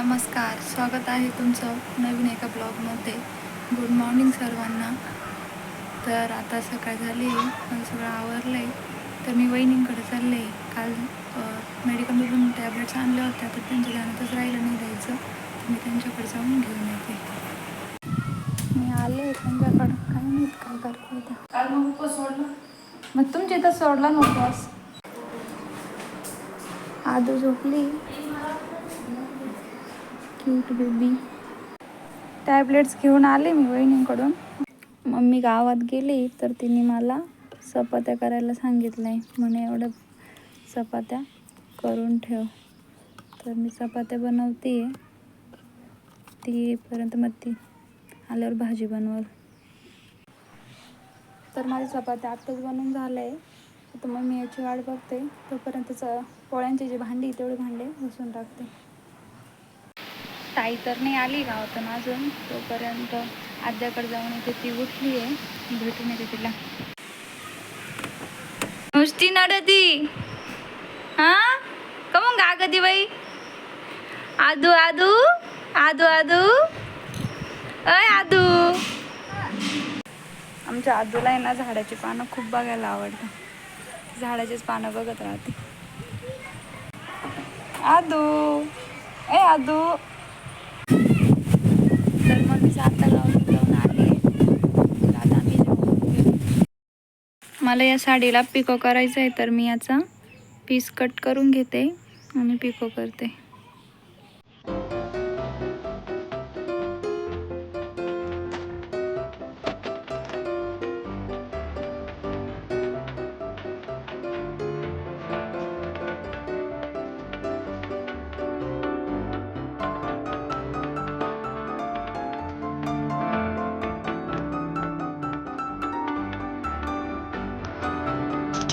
नमस्कार स्वागत आहे तुमचं नवीन एका ब्लॉगमध्ये. गुड मॉर्निंग सर्वांना. तर आता सकाळ झाली माझं सगळं आवरलं आहे तर मी वहिनींकडे चालले. काल मेडिकलमधून टॅबलेट्स आणल्या होत्या तर त्यांच्या ध्यानातच राहिलं नाही द्यायचं. तर मी त्यांच्याकडे जाऊन घेऊन येते. मी आले त्यांच्याकडं. काय माहीत काय करते. काल मग उपवास सोडला. मग तुमच्या इथं सोडला नव्हतास आदू झोपली. क्यूट बेबी टॅबलेट्स घेऊन आले मी वहिनींकडून. मम्मी गावात गेली तर तिने मला चपात्या करायला सांगितलं आहे म्हणे एवढं चपात्या करून ठेव. तर मी चपात्या बनवते. आहे ती येईपर्यंत मग ती आल्यावर भाजी बनवल. तर माझी चपात्या आत्ताच बनवून झालं आहे तर मग मी याची वाट बघते. तोपर्यंत च पोळ्यांची जी भांडी तेवढी भांडे घुसून टाकते. ताई तर नाही आली गावातून अजून. तोपर्यंत आद्याकडे जाऊन इथे ती उठली आहे. भेटून येते तिला. नुसती नडती. हा? कमून गा कधी बाई? आदू आदू? आदू आदू? अय आदू. आमच्या आदूला आहे ना झाडाची पानं खूप बघायला आवडतात. झाडाचीच पानं बघत राहते. आदू. ए आदू. मी जाता लावून लावून आले. दादा आता आम्ही मला या साडीला पिको करायचं आहे तर मी याचा पीस कट करून घेते आणि पिको करते.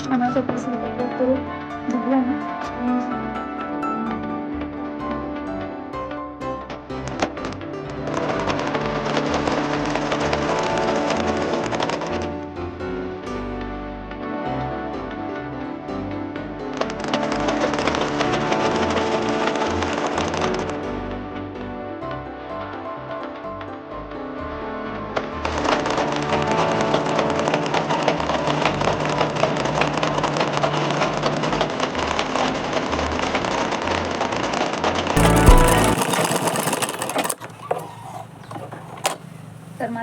माझा पीस करून झाला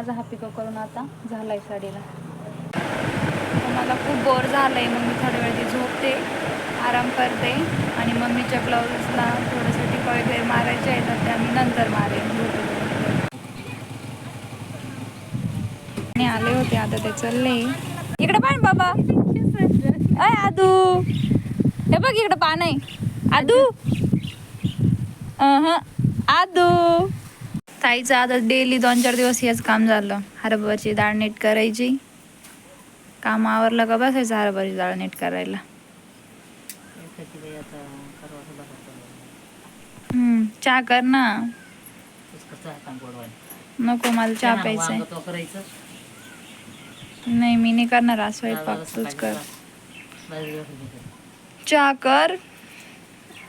माझा हा पिको करून आता झालाय साडीला. मला खूप बोर झालंय. मग मी थोड्या वेळ ती झोपते आराम करते आणि मम्मीच्या ब्लाऊजला थोडंसं टिपा वगैरे मारायचे आहे तर त्या मी नंतर मारेन. आणि आले होते. आता ते चालले. इकडे पान बाबा. अय आदू. हे बघ इकडे पान आहे आदू. आदू. ताईचं आता डेली दोन चार दिवस हेच काम झालं. हरभराची डाळ नीट करायची. काम आवरलं का बसायचं हरभराची डाळ नीट करायला. हम्म, चहा कर ना. नको मला चहा प्यायचंय. नाही मी नाही करणार आज स्वयंपाक तूच कर. चहा कर.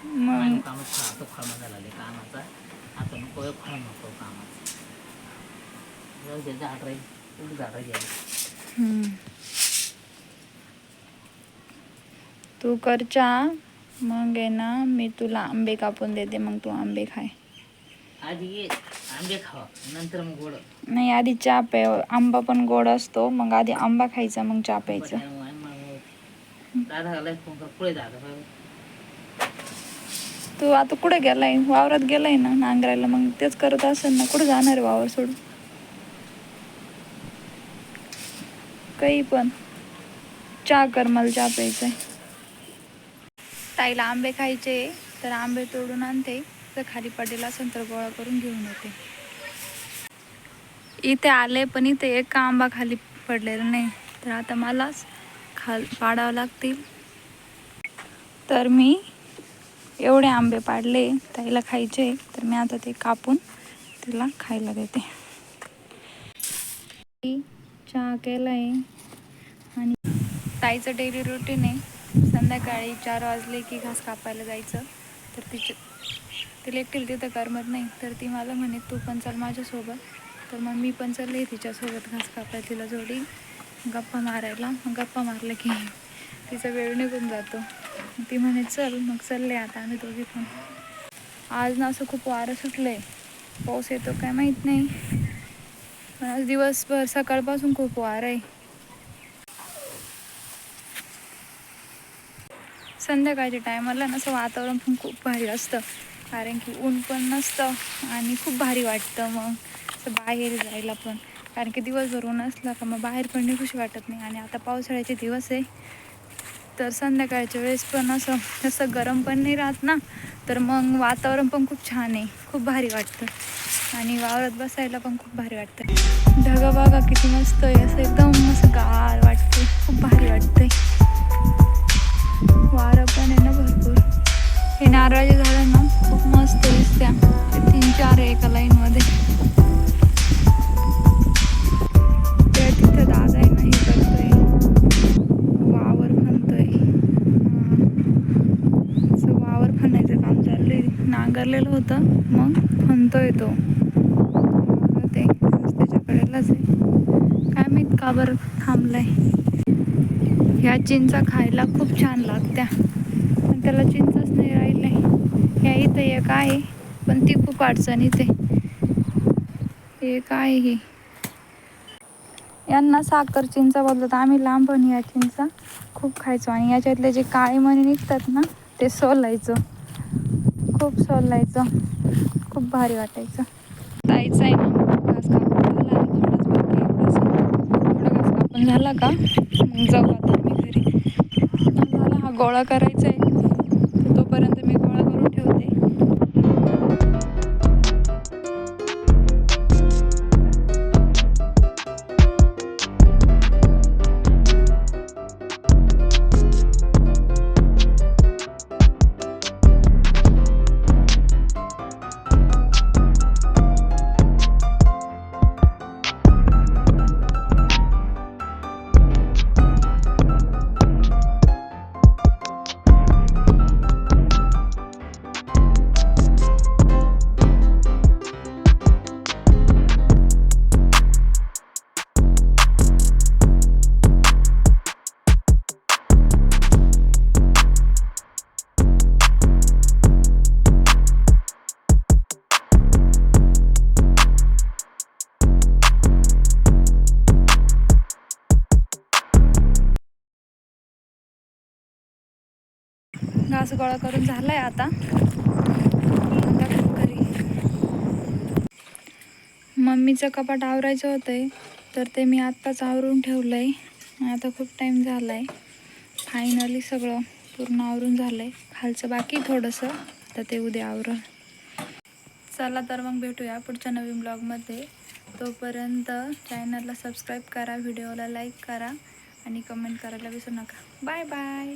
मग कामाचा तो फार्मा झाला कामाचा. आता नको फार्म नको कामाचा. जाऊ दे झाड राहील. एवढी झाडं घ्यायला हम्म. तू कर चहा. मग आहे ना मी तुला आंबे कापून देते. मग तू आंबे खाय. आधी आंबे खावा. नंतर मग गोड. नाही आधी चहा प्या आंबा पण गोड असतो. मग आधी आंबा खायचा मग चहा प्यायचा. दादा पुढे दादा तू आता कुठे गेलाय? वावरात गेलाय ना नांगरायला. मग तेच करत असेल ना कुठे जाणार आहे वावर सोडून? काही पण. चहा कर मला चहा प्यायचा ताईला आंबे खायचे तर आंबे तोडून आणते. तर खाली पडेल असेल तर गोळा करून घेऊन येते. इथे आले पण इथे एक आंबा खाली पडलेला नाही. तर आता मलाच खाल पाडावं लागतील. तर मी एवढे आंबे पाडले ताईला खायचे तर मी आता ते कापून तिला खायला देते. चहा केलाय आणि ताईचं डेली रुटीन आहे. संध्याकाळी चार वाजले की घास कापायला जायचं. तर तिचे तिला एकटील तिथं करमत नाही. तर ती मला म्हणे तू पण चल माझ्यासोबत. तर मग मी पण चालले तिच्यासोबत घास कापाय तिला जोडी गप्पा मारायला. मग गप्पा मारलं की तिचा वेळ निघून जातो. ती म्हणे चल मग चालले आता आम्ही दोघी पण. आज ना असं खूप वारं सुटलं आहे पाऊस येतो काय माहीत नाही. पण आज दिवसभर सकाळपासून खूप वारं आहे. संध्याकाळच्या टायमाला ना असं वातावरण पण खूप भारी असतं. कारण की ऊन पण नसतं आणि खूप भारी वाटतं मग असं बाहेर जायला पण. कारण की दिवसभर ऊन असलं का मग बाहेर पण निघूशी वाटत नाही. आणि आता पावसाळ्याचे दिवस आहे. तर संध्याकाळच्या वेळेस पण असं असं गरम पण नाही राहत ना. तर मग वातावरण पण खूप छान आहे. खूप भारी वाटतं. आणि वावरात बसायला पण खूप भारी वाटतं. ढगं बघा किती मस्त आहे असं एकदम होतं मग खणतोय तो. ते त्याच्याकडेलाच आहे. काय माहीत का बरं थांबलाय? ह्या चिंचा खायला खूप छान लागत्या. पण त्याला चिंचच नाही राहिले ह्या इथं एक आहे पण ती खूप अडचणीत आहे. एक आहे ही. यांना साखर चिंचा बोलतात आम्ही लांबून या चिंचा खूप खायचो आणि याच्यातले जे काळे मणी निघतात ना ते सोलायचं. खूप सोलायचं. खूप भारी वाटायचं. जायचं आहे ना घास कापून झाला आणि थोडाच बाकी आहे घास कापून झाला का? मग जाऊ आता आम्ही घरी. झाला हा गोळा करायचा आहे. घास गोळा करून झालं आहे आता. मम्मीचं कपाट आवरायचं होतंय तर ते मी आत्ताच आवरून ठेवलंय. आता खूप टाईम झालाय. फायनली सगळं पूर्ण आवरून झालंय. खालचं बाकी थोडंसं तर ते उद्या आवरण चला तर मग भेटूया पुढच्या नवीन ब्लॉगमध्ये तोपर्यंत चॅनलला सबस्क्राईब करा व्हिडिओला लाईक करा आणि कमेंट करायला विसरू नका. Bye bye